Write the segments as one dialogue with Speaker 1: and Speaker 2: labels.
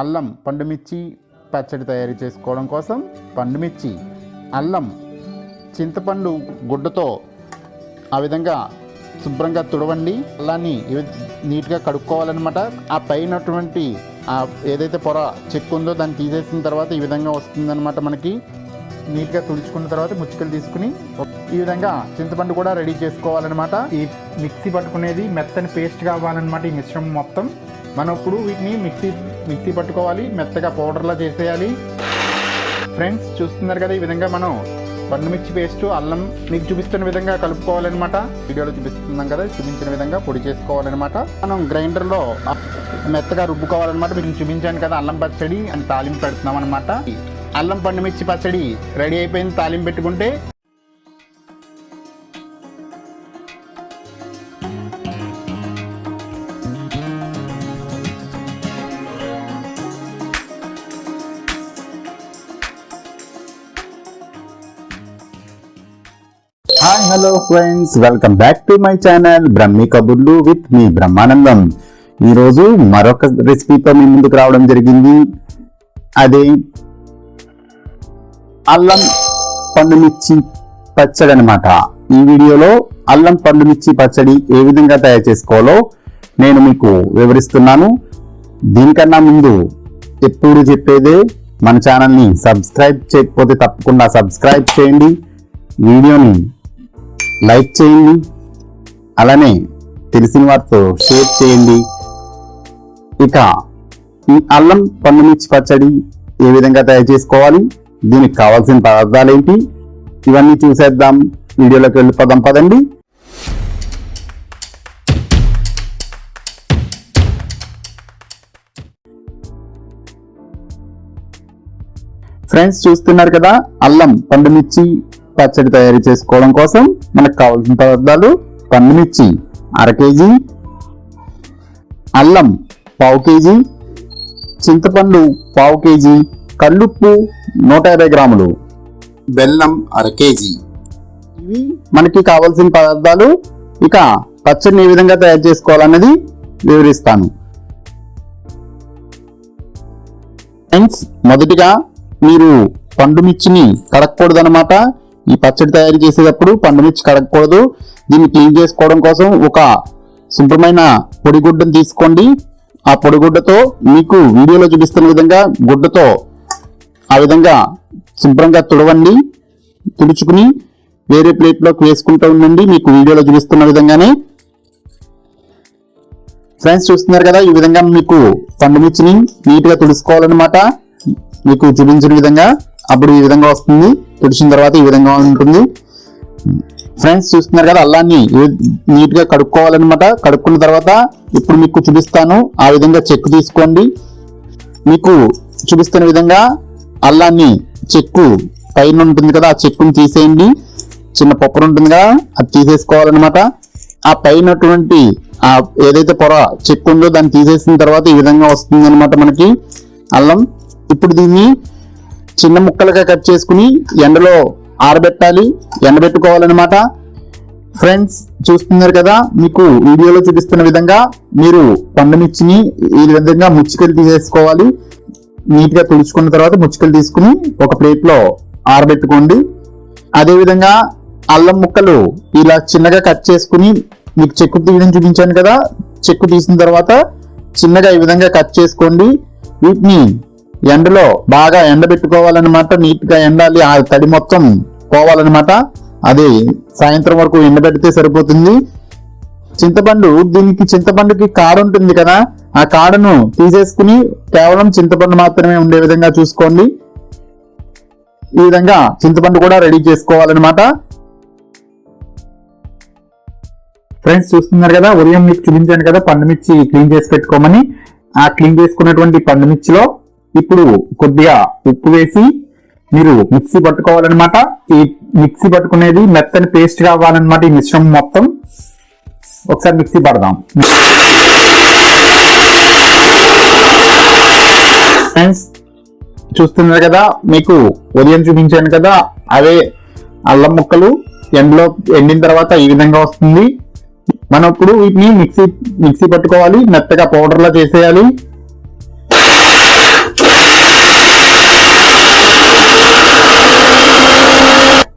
Speaker 1: అల్లం పండుమిర్చి పచ్చడి తయారు చేసుకోవడం కోసం పండుమిర్చి అల్లం చింతపండు గుడ్డతో ఆ విధంగా శుభ్రంగా తుడవండి. అల్లాన్ని నీట్గా కడుక్కోవాలన్నమాట. ఆ పైనటువంటి ఆ ఏదైతే పొర చెక్కు ఉందో దాన్ని తీసేసిన తర్వాత ఈ విధంగా వస్తుందన్నమాట మనకి. నీట్గా తుడుచుకున్న తర్వాత ముచ్చుకలు తీసుకుని ఈ విధంగా చింతపండు కూడా రెడీ చేసుకోవాలన్నమాట. ఈ మిక్సీ పట్టుకునేది మెత్తని పేస్ట్ కావాలన్నమాట ఈ మిశ్రమం మొత్తం. మనం ఇప్పుడు వీటిని మిక్సీ మిక్సీ పట్టుకోవాలి మెత్తగా పౌడర్లా చేసేయాలి. ఫ్రెండ్స్ చూస్తున్నారు కదా ఈ విధంగా మనం పండుమిర్చి పేస్ట్ అల్లం మీకు చూపిస్తున్న విధంగా కలుపుకోవాలన్నమాట. వీడియోలో చూపిస్తున్నాం కదా చూపించిన విధంగా పొడి చేసుకోవాలన్నమాట. మనం గ్రైండర్లో మెత్తగా రుబ్బుకోవాలన్నమాట. మీకు చూపించాను కదా అల్లం పచ్చడి అని తాలింపు పెడుతున్నాం అనమాట అల్లం పండుమిర్చి పచ్చడి రెడీ అయిపోయింది తాలింపు పెట్టుకుంటే.
Speaker 2: Hi hello friends welcome back to my channel Brahmi కబుర్లు విత్ మీ బ్రహ్మానందం ఈరోజు మరొక రెసిపీతో మీ ముందుకు రావడం జరిగింది. అదే అల్లం పండుమిర్చి పచ్చడి అనమాట ఈ వీడియోలో అల్లం పండుమిర్చి పచ్చడి ఏ విధంగా తయారు చేసుకోవాలో నేను మీకు వివరిస్తున్నాను. దీనికన్నా ముందు ఎప్పుడు చెప్పేదే మన ఛానల్ని సబ్స్క్రైబ్ చేయకపోతే తప్పకుండా సబ్స్క్రైబ్ చేయండి. వీడియోని లైక్ చేయండి. అలానే తెలిసిన వారితో షేర్ చేయండి. ఇక ఈ అల్లం పండుమిర్చి పచ్చడి ఏ విధంగా తయారు చేసుకోవాలి? దీనికి కావాల్సిన పదార్థాలు ఏంటి? ఇవన్నీ చూసేద్దాం. వీడియోలోకి వెళ్ళిపోదాం పదండి. ఫ్రెండ్స్ చూస్తున్నారు కదా అల్లం పండుమిర్చి పచ్చడి తయారు చేసుకోవడం కోసం మనకు కావాల్సిన పదార్థాలు పండుమిర్చి అర కేజీ అల్లం పావు కేజీ చింతపండు పావు కేజీ కల్లుప్పు నూట యాభై గ్రాములు బెల్లం అర కేజీ. ఇవి మనకి కావాల్సిన పదార్థాలు ఇక పచ్చడిని ఏ విధంగా తయారు చేసుకోవాలన్నది వివరిస్తాను. ఫ్రెండ్స్ మొదటిగా మీరు పండు మిర్చిని ఈ పచ్చడి తయారు చేసేటప్పుడు పండు మిర్చి కడగకూడదు. దీన్ని క్లీన్ చేసుకోవడం కోసం ఒక శుభ్రమైన పొడిగుడ్డను తీసుకోండి. ఆ పొడిగుడ్డతో మీకు వీడియోలో చూపిస్తున్న విధంగా గుడ్డతో ఆ విధంగా శుభ్రంగా తుడవండి. తుడుచుకుని వేరే ప్లేట్లోకి వేసుకుంటూ ఉండండి. మీకు వీడియోలో చూపిస్తున్న విధంగానే. ఫ్రెండ్స్ చూస్తున్నారు కదా ఈ విధంగా మీకు పండుమిర్చిని నీట్గా తుడుచుకోవాలన్నమాట. మీకు చూపించిన విధంగా. అప్పుడు ఈ విధంగా వస్తుంది. తుడిచిన తర్వాత ఈ విధంగా ఉంటుంది. ఫ్రెండ్స్ చూస్తున్నారు కదా అల్లాన్ని నీట్గా కడుక్కోవాలన్నమాట. కడుక్కున్న తర్వాత ఇప్పుడు మీకు చూపిస్తాను. ఆ విధంగా చెక్కు తీసుకోండి. మీకు చూపిస్తున్న విధంగా అల్లాన్ని చెక్కు పైన ఉంటుంది కదా ఆ చెక్కుని తీసేయండి. చిన్న పొప్పరు ఉంటుంది కదా అది తీసేసుకోవాలన్నమాట. ఆ పైనటువంటి ఆ ఏదైతే పొర చెక్కు ఉందో దాన్ని తీసేసిన తర్వాత ఈ విధంగా వస్తుంది అనమాట మనకి అల్లం. ఇప్పుడు దీన్ని చిన్న ముక్కలుగా కట్ చేసుకుని ఎండలో ఆరబెట్టాలి ఎండబెట్టుకోవాలన్నమాట. ఫ్రెండ్స్ చూస్తున్నారు కదా మీకు వీడియోలో చూపిస్తున్న విధంగా మీరు పండుమిర్చిని ఈ విధంగా ముచ్చికలు తీసేసుకోవాలి. నీట్గా తుడుచుకున్న తర్వాత ముచ్చికలు తీసుకుని ఒక ప్లేట్లో ఆరబెట్టుకోండి. అదేవిధంగా అల్లం ముక్కలు ఇలా చిన్నగా కట్ చేసుకుని మీకు చెక్కు తీయడం చూపించాను కదా చెక్కు తీసిన తర్వాత చిన్నగా ఈ విధంగా కట్ చేసుకోండి. వీటిని ఎండలో బాగా ఎండబెట్టుకోవాలన్నమాట నీట్గా ఎండాలి ఆ తడి మొత్తం పోవాలన్నమాట అది సాయంత్రం వరకు ఎండబెడితే సరిపోతుంది. చింతపండు దీనికి చింతపండుకి కాడ ఉంటుంది కదా ఆ కాడను తీసేసుకుని కేవలం చింతపండు మాత్రమే ఉండే విధంగా చూసుకోండి. ఈ విధంగా చింతపండు కూడా రెడీ చేసుకోవాలన్నమాట ఫ్రెండ్స్ చూస్తున్నారు కదా ఉదయం మీకు చూపించాను కదా పండుమిర్చి క్లీన్ చేసి పెట్టుకోమని. ఆ క్లీన్ చేసుకున్నటువంటి పండుమిర్చిలో ఇప్పుడు కొద్దిగా ఉప్పు వేసి మీరు మిక్సీ పట్టుకోవాలన్నమాట. ఈ మిక్సీ పట్టుకునేది మెత్తని పేస్ట్ కావాలన్నమాట ఈ మిశ్రమం మొత్తం. ఒకసారి మిక్సీ పడదాం. ఫ్రెండ్స్ చూస్తున్నారు కదా మీకు ఉదయం చూపించాను కదా అవే అల్లం ముక్కలు ఎండలో ఎండిన తర్వాత ఈ విధంగా వస్తుంది. మనం ఇప్పుడు వీటిని మిక్సీ మిక్సీ పట్టుకోవాలి మెత్తగా పౌడర్లా చేసేయాలి.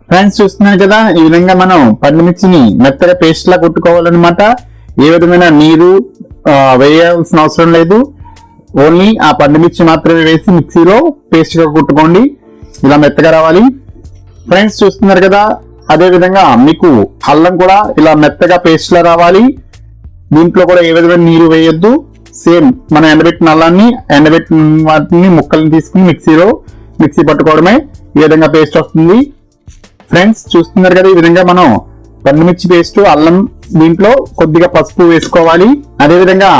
Speaker 2: ఫ్రెండ్స్ చూస్తున్నారు కదా ఈ విధంగా మనం పండు మిర్చిని మెత్తగా పేస్ట్ లా కొట్టుకోవాలన్నమాట. ఏ విధమైన నీరు వేయాల్సిన అవసరం లేదు. ఓన్లీ ఆ పండు మిర్చి మాత్రమే వేసి మిక్సీలో పేస్ట్గా కొట్టుకోండి. ఇలా మెత్తగా రావాలి. ఫ్రెండ్స్ చూస్తున్నారు కదా అదే విధంగా మీకు అల్లం కూడా ఇలా మెత్తగా పేస్ట్ లా రావాలి. దీంట్లో కూడా ఏ విధమైన నీరు వేయొద్దు. సేమ్ మనం ఎండబెట్టిన అల్లాన్ని ఎండబెట్టిన వాటిని ముక్కల్ని తీసుకుని మిక్సీలో మిక్సీ పట్టుకోవడమే ఈ విధంగా పేస్ట్ వస్తుంది. ఫ్రెండ్స్ చూస్తున్నారు కదా ఈ విధంగా మనం పండుమిర్చి పేస్ట్ అల్లం దీంట్లో కొద్దిగా పసుపు వేసుకోవాలి. అదే విధంగా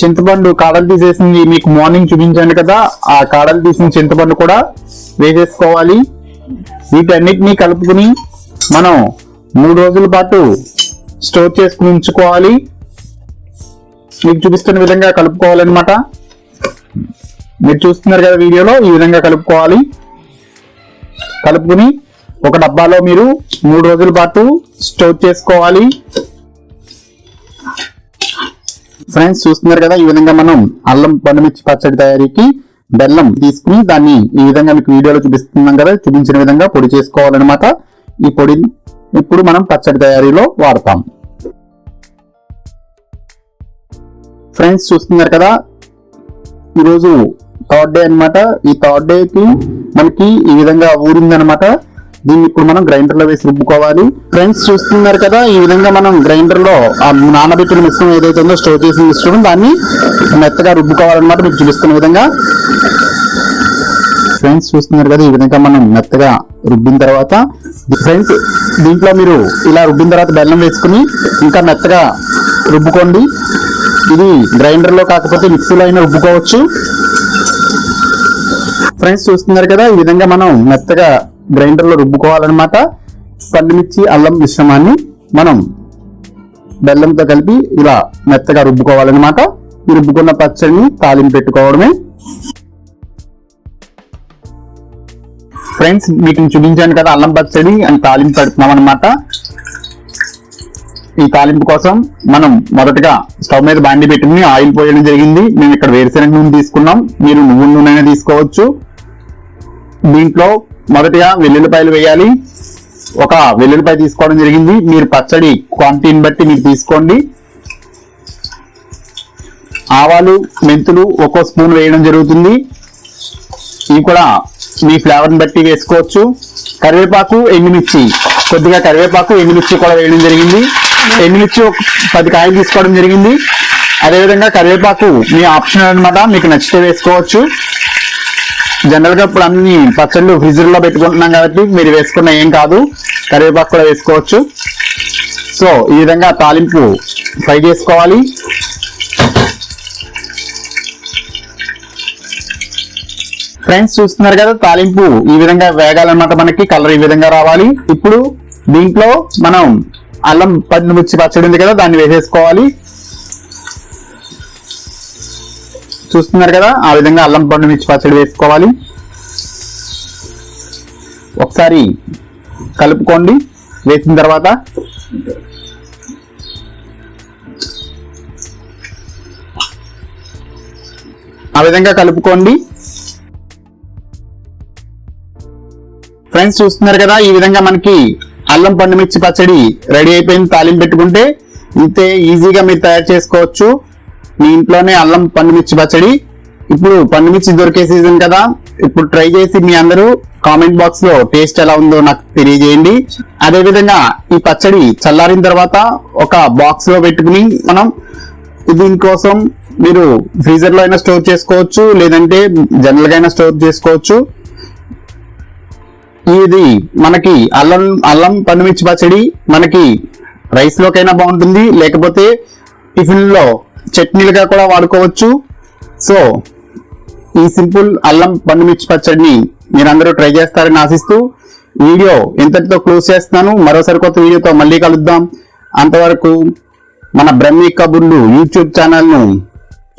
Speaker 2: చింతపండు కాడలు తీసేసింది మీకు మార్నింగ్ చూపించాను కదా ఆ కాడలు తీసిన చింతపండు కూడా వేసేసుకోవాలి. వీటన్నిటిని కలుపుకుని మనం మూడు రోజుల పాటు స్టోర్ చేసుకుని ఉంచుకోవాలి. మీకు చూపిస్తున్న విధంగా కలుపుకోవాలన్నమాట. మీరు చూస్తున్నారు కదా వీడియోలో ఈ విధంగా కలుపుకోవాలి. కలుపుకుని ఒక డబ్బాలో మీరు మూడు రోజుల పాటు స్టోర్ చేసుకోవాలి. ఫ్రెండ్స్ చూస్తున్నారు కదా ఈ విధంగా మనం అల్లం పండుమిర్చి పచ్చడి తయారీకి బెల్లం తీసుకుని దాన్ని ఈ విధంగా మీకు వీడియోలో చూపిస్తున్నాం కదా చూపించిన విధంగా పొడి చేసుకోవాలన్నమాట. ఈ పొడి ఇప్పుడు మనం పచ్చడి తయారీలో వాడతాం. ఫ్రెండ్స్ చూస్తున్నారు కదా ఈరోజు థర్డ్ డే అన్నమాట. ఈ థర్డ్ డేకి మనకి ఈ విధంగా ఊరిందనమాట దీన్ని ఇప్పుడు మనం గ్రైండర్లో వేసి రుబ్బుకోవాలి. ఫ్రెండ్స్ చూస్తున్నారు కదా ఈ విధంగా మనం గ్రైండర్లో ఆ నానబెట్టిన మిశ్రమం ఏదైతే ఉందో స్టోర్ చేసిన మిశ్రమం దాన్ని మెత్తగా రుబ్బుకోవాలన్నమాట మీకు చూపిస్తున్న విధంగా. ఫ్రెండ్స్ చూస్తున్నారు కదా ఈ విధంగా మనం మెత్తగా రుబ్బిన తర్వాత ఫ్రెండ్స్ దీంట్లో మీరు ఇలా రుబ్బిన తర్వాత బెల్లం వేసుకుని ఇంకా మెత్తగా రుబ్బుకోండి. ఇది గ్రైండర్లో కాకపోతే మిక్సీలో అయినా రుబ్బుకోవచ్చు. ఫ్రెండ్స్ చూస్తున్నారు కదా ఈ విధంగా మనం మెత్తగా గ్రైండర్లో రుబ్బుకోవాలన్నమాట. పండుమిర్చి అల్లం మిశ్రమాన్ని మనం బెల్లంతో కలిపి ఇలా మెత్తగా రుబ్బుకోవాలన్నమాట. ఈ రుబ్బుకున్న పచ్చడిని తాలింపు పెట్టుకోవడమే. ఫ్రెండ్స్ మీకు చూపించాను కదా అల్లం పచ్చడి అని తాలింపు పెడుతున్నాం అనమాట ఈ తాలింపు కోసం మనం మొదటగా స్టవ్ మీద బాండి పెట్టుకుని ఆయిల్ పోయడం జరిగింది. మేము ఇక్కడ వేరుశెనగ నూనె తీసుకున్నాం. మీరు నువ్వు నూనె తీసుకోవచ్చు. దీంట్లో మొదటగా వెల్లుల్లిపాయలు వేయాలి. ఒక వెల్లుల్లిపాయ తీసుకోవడం జరిగింది. మీరు పచ్చడి క్వాంటిటీని బట్టి మీరు తీసుకోండి. ఆవాలు మెంతులు ఒక్కో స్పూన్ వేయడం జరుగుతుంది. ఇవి కూడా మీ ఫ్లేవర్ని బట్టి వేసుకోవచ్చు. కరివేపాకు ఎండుమిర్చి. కొద్దిగా కరివేపాకు ఎండుమిర్చి కూడా వేయడం జరిగింది. ఎండుమిర్చి ఒక పది కాయలు తీసుకోవడం జరిగింది. అదేవిధంగా కరివేపాకు మీ ఆప్షన్ అన్నమాట. మీకు నచ్చితే వేసుకోవచ్చు. జనరల్గా ఇప్పుడు అన్ని పచ్చళ్ళు ఫ్రిడ్జ్లో పెట్టుకుంటున్నాం కాబట్టి మీరు వేసుకున్న ఏం కాదు. కరివేపాకు కూడా వేసుకోవచ్చు. సో ఈ విధంగా తాలింపు ఫ్రై చేసుకోవాలి. ఫ్రెండ్స్ చూస్తున్నారు కదా తాలింపు ఈ విధంగా వేగాలన్నమాట మనకి కలర్ ఈ విధంగా రావాలి. ఇప్పుడు దీంట్లో మనం అల్లం పన్ను ముచ్చి పచ్చడి ఉంది కదా దాన్ని వేసేసుకోవాలి. చూస్తున్నారు కదా? ఆ విధంగా అల్లం పండు మిర్చి పచ్చడి వేసుకోవాలి. ఒకసారి కలుపుకోండి. వేసిన తర్వాత ఆ విధంగా కలుపుకోండి. ఫ్రెండ్స్ చూస్తున్నారు కదా? ఈ విధంగా మనకి అల్లం పండు మిర్చి పచ్చడి రెడీ అయిపోయింది. తాలింపు పెట్టుకుంటే ఇంతే ఈజీగా మీరు తయారు చేసుకోవచ్చు. మీ ఇంట్లోనే అల్లం పండు మిర్చి పచ్చడి. ఇప్పుడు పండు మిర్చి దొరికే సీజన్ కదా. ఇప్పుడు ట్రై చేసి మీ అందరూ కామెంట్ బాక్స్లో టేస్ట్ ఎలా ఉందో నాకు తెలియజేయండి. అదే విధంగా ఈ పచ్చడి చల్లారిన తర్వాత ఒక బాక్స్లో పెట్టుకుని మనం దీనికోసం మీరు ఫ్రీజర్లో అయినా స్టోర్ చేసుకోవచ్చు లేదంటే జనరల్గా అయినా స్టోర్ చేసుకోవచ్చు. ఇది మనకి అల్లం అల్లం పండుమిర్చి పచ్చడి మనకి రైస్ లోకైనా బాగుంటుంది. లేకపోతే టిఫిన్లో చట్నీలుగా కూడా వాడుకోవచ్చు. సో ఈ సింపుల్ అల్లం పండుమిర్చి పచ్చడిని మీరందరూ ట్రై చేస్తారని ఆశిస్తూ వీడియో ఇంతటితో క్లోజ్ చేస్తున్నాను. మరోసారి కొత్త వీడియోతో మళ్ళీ కలుద్దాం. అంతవరకు మన బ్రహ్మి కబుర్లు యూట్యూబ్ ఛానల్ను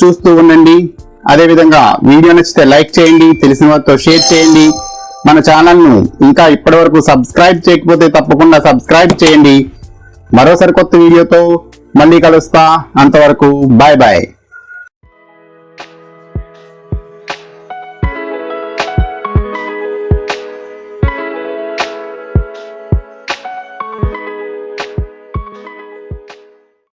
Speaker 2: చూస్తూ ఉండండి. అదేవిధంగా వీడియో నచ్చితే లైక్ చేయండి తెలిసిన వారితో షేర్ చేయండి. మన ఛానల్ను ఇంకా ఇప్పటివరకు సబ్స్క్రైబ్ చేయకపోతే తప్పకుండా సబ్స్క్రైబ్ చేయండి. మరోసారి కొత్త వీడియోతో మళ్ళీ కలుస్తా. అంతవరకు బాయ్ బాయ్